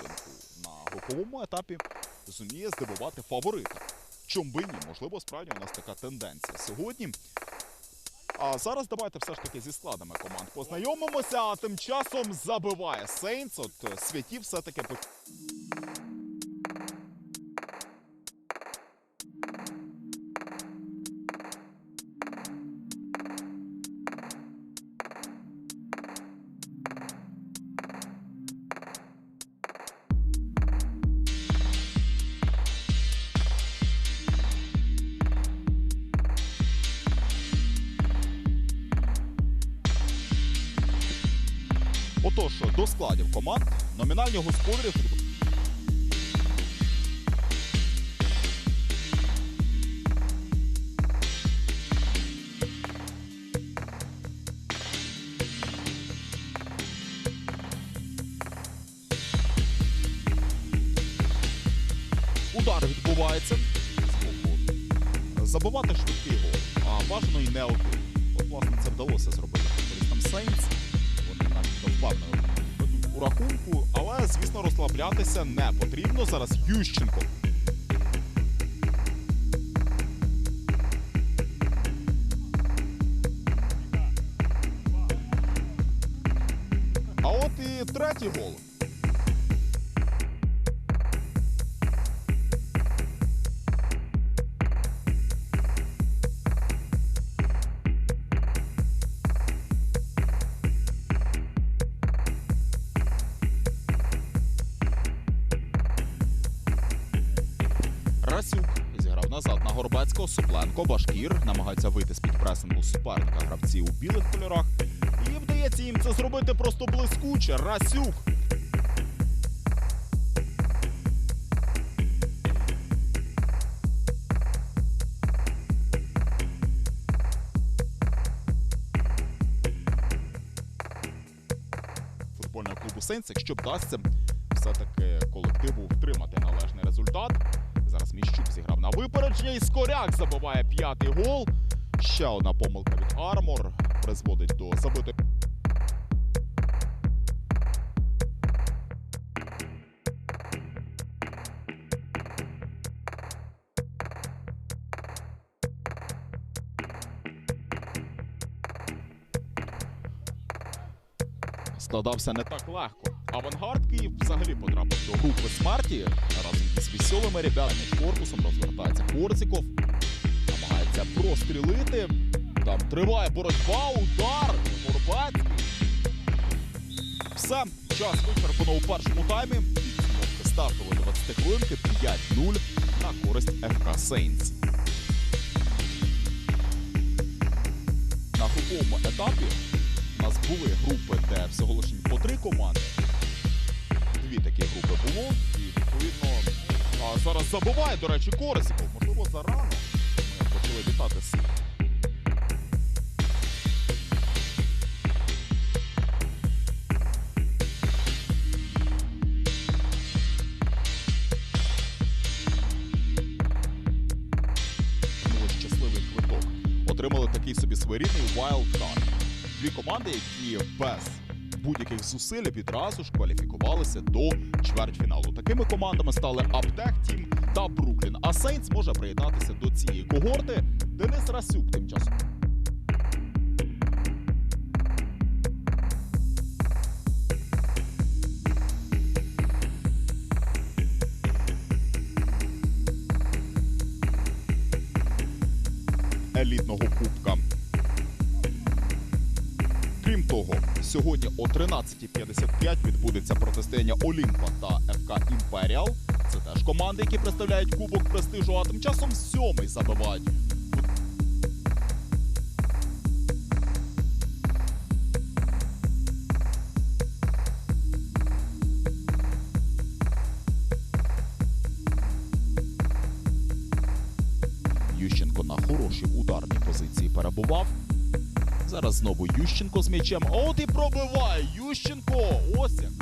Сходинку на груповому етапі зуміє здивувати фаворита. Чом би ні, можливо, справді у нас така тенденція сьогодні. А зараз давайте все ж таки зі складами команд познайомимося, а тим часом забиває Сейнс. От е, святі все-таки по- до складів команд номінальні господарі Удар відбувається з боку. Забивати швидкий гол, а бажано і не один. От, власне, це вдалося зробити футболістам Сейнс. Вони навіть ведуть рахунку, але, звісно, розслаблятися не потрібно. Зараз Ющенко. А от і третій гол. Расюк зіграв назад на Горбецького. Супленко, Башкір намагається вийти з під пресингу суперника гравці у білих кольорах. І вдається їм це зробити просто блискуче. Расюк. Футбольного клубу Сенс, якщо вдасться все-таки колективу втримати належний результат. Зараз Міщук зіграв на випередження і Скоряк забиває п'ятий гол. Ще одна помилка від Армор призводить до забитої. складався не так легко. Авангард Київ взагалі потрапив до групи смерті разом із веселими ребятами корпусом розвертається Корсіков. Намагається прострілити. Там триває боротьба, удар. Горбацький. Все, час вичерпано у першому таймі. Стартової 20 хвилинки 5-0 на користь ФК Сейнс. На груповому етапі у нас були групи, де всього лише по три команди. Було, і відповідно а зараз забуває, до речі, Корсіков. Можливо, зарано ми почали вітати Отримали щасливий квиток. Отримали такий собі своєрідний wildcard. Дві команди, які без будь-яких зусиль відразу ж кваліфікувалися до чвертьфіналу. Такими командами стали Аптек Тім та Бруклін. А Сейнс може приєднатися до цієї когорти. Денис Расюк тим часом. елітного кубка. Сьогодні о 13.55 відбудеться протистояння Олімпа та ФК Імперіал. Це теж команди, які представляють кубок престижу, а тим часом сьомий забивають. Знову Ющенко з м'ячем. От і пробиває Ющенко. Ось як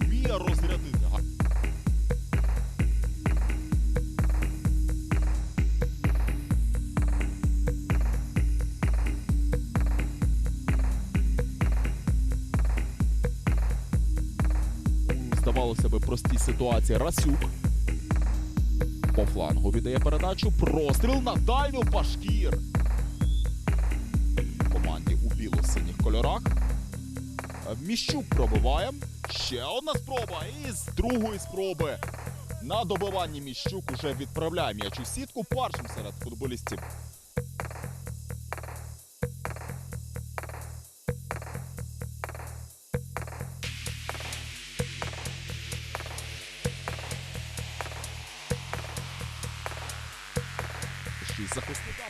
вміє розрядити. Здавалося би, простій ситуації. Расюк. По флангу віддає передачу. Простріл на дальню Пашкір. Команді біло-синіх кольорах. Е, Міщук пробиває. Ще одна спроба. І з другої спроби. На добиванні Міщук уже відправляє м'яч у сітку першим серед футболістів. Захисника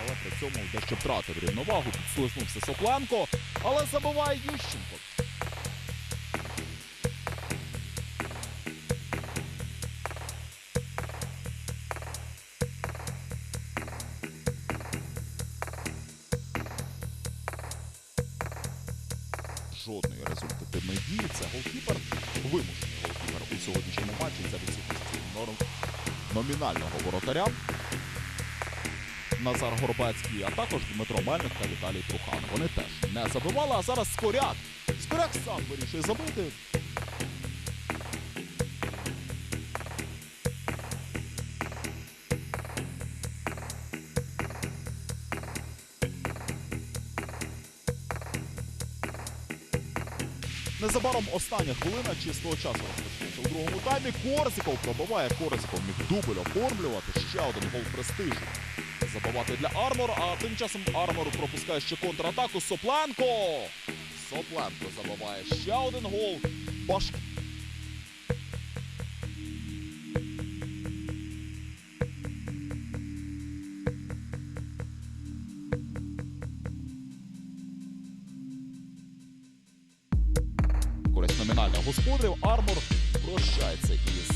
але при цьому дещо втратив рівновагу, підслизнувся Сопленко, але забиває Ющенко. Жодної результативної дії. Це голкіпер, вимушений голкіпер у сьогоднішньому матчі за відсутності норм номінального воротаря. Назар Горбецький, а також Дмитро Мельник та Віталій Трухан. Вони теж не забивали, а зараз Скоряк. Скоряк сам вирішує забити. Незабаром остання хвилина чистого часу розпочнеться у другому таймі. Корсіков пробиває. Корсіков міг дубль оформлювати. Ще один гол престижу. Забивати для Армор, а тим часом Армор пропускає ще контратаку. Сопленко! Сопленко забиває ще один гол. Баш... користь номінальних господарів. Армор прощається із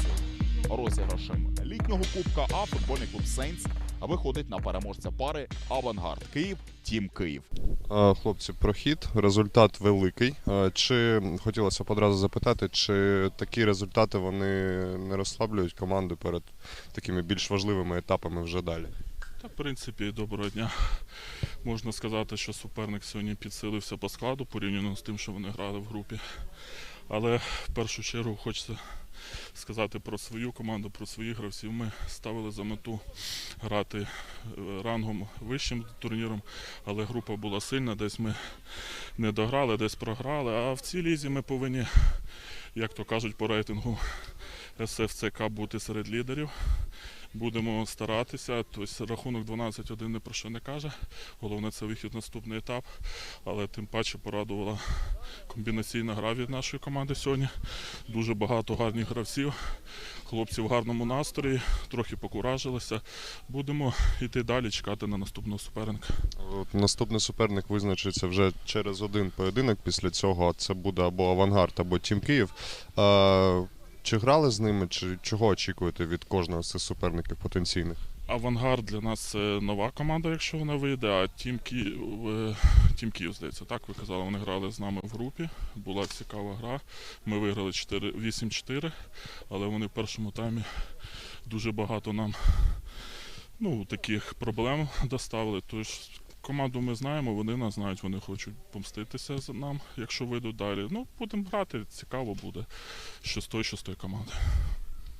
розіграшем літнього кубка, а футбольний клуб Сейнс виходить на переможця пари Авангард Київ Тім Київ. Хлопці, прохід, результат великий. Чи хотілося б одразу запитати, чи такі результати вони не розслаблюють команду перед такими більш важливими етапами вже далі? Та, в принципі, доброго дня. Можна сказати, що суперник сьогодні підсилився по складу порівняно з тим, що вони грали в групі. Але в першу чергу хочеться сказати про свою команду, про своїх гравців. Ми ставили за мету грати е, рангом вищим турніром, але група була сильна, десь ми не дограли, десь програли. А в цій лізі ми повинні, як то кажуть, по рейтингу СФЦК бути серед лідерів. Будемо старатися. Тобто рахунок 12-1 не про що не каже. Головне це вихід наступний етап. Але тим паче порадувала комбінаційна гра від нашої команди сьогодні. Дуже багато гарних гравців. Хлопці в гарному настрої, трохи покуражилися. Будемо йти далі, чекати на наступного суперника. От наступний суперник визначиться вже через один поєдинок. Після цього це буде або Авангард, або Тім Київ. Чи грали з ними, чи чого очікуєте від кожного з цих суперників потенційних? Авангард для нас це нова команда, якщо вона вийде. А Тім Київ, е, Тім Київ, здається, так ви казали, вони грали з нами в групі. Була цікава гра. Ми виграли 4 8-4, але вони в першому таймі дуже багато нам ну, таких проблем доставили. Тож команду ми знаємо, вони нас знають, вони хочуть помститися за нам, якщо вийдуть далі. Ну, будемо грати, цікаво буде. Що з тої, що з тої команди.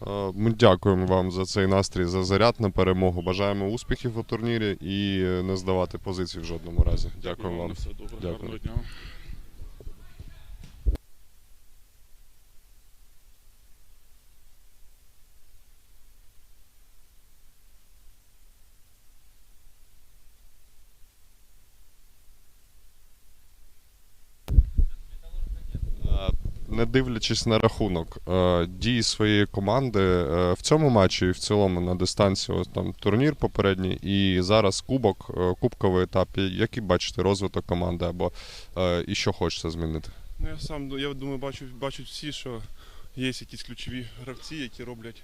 Е, Ми дякуємо вам за цей настрій, за заряд на перемогу. Бажаємо успіхів у турнірі і не здавати позиції в жодному разі. Дякуємо на вам. все добре. Дякую. Гарного дня. Е, Не дивлячись на рахунок е, дії своєї команди е, в цьому матчі і в цілому на дистанції, ось там турнір попередній, і зараз кубок, е, кубковий етап. Який бачите розвиток команди або і що хочеться змінити? Ну, я сам я думаю, бачу, бачать всі, що є якісь ключові гравці, які роблять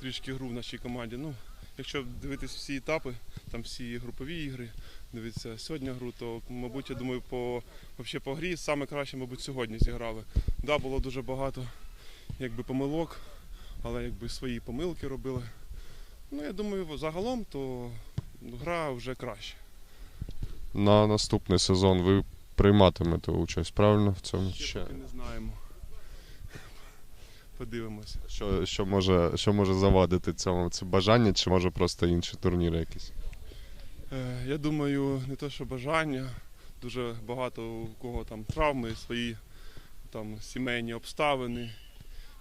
трішки гру в нашій команді. Ну, якщо дивитись всі етапи, там всі групові ігри, дивитися сьогодні гру, то, мабуть, я думаю, по, вообще по грі саме краще, мабуть, сьогодні зіграли. Да, було дуже багато якби, помилок, але якби свої помилки робили. Ну, я думаю, загалом то гра вже краще. На наступний сезон ви прийматимете участь, правильно? В цьому Ще поки не знаємо. Подивимося. Що, що, може, що може завадити цьому? Це бажання, чи може просто інші турніри якісь? Е, Я думаю, не то, що бажання. Дуже багато у кого там травми, свої там сімейні обставини.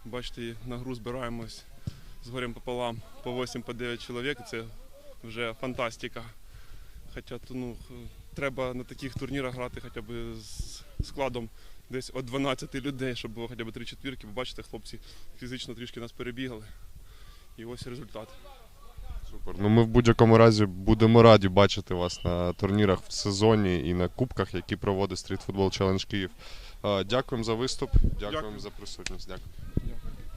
Бачите, на гру збираємось з горем пополам по 8 по 9 чоловік. Це вже фантастика. Хоча ну, треба на таких турнірах грати хоча б з складом десь от 12 людей, щоб було хоча б 3 четвірки. Бо бачите, хлопці фізично трішки нас перебігали. І ось результат. Супер. Ну ми в будь-якому разі будемо раді бачити вас на турнірах в сезоні і на кубках, які проводить Street Football Challenge Київ. Е, Дякуємо за виступ, дякуємо Дякую. за присутність. Дякую.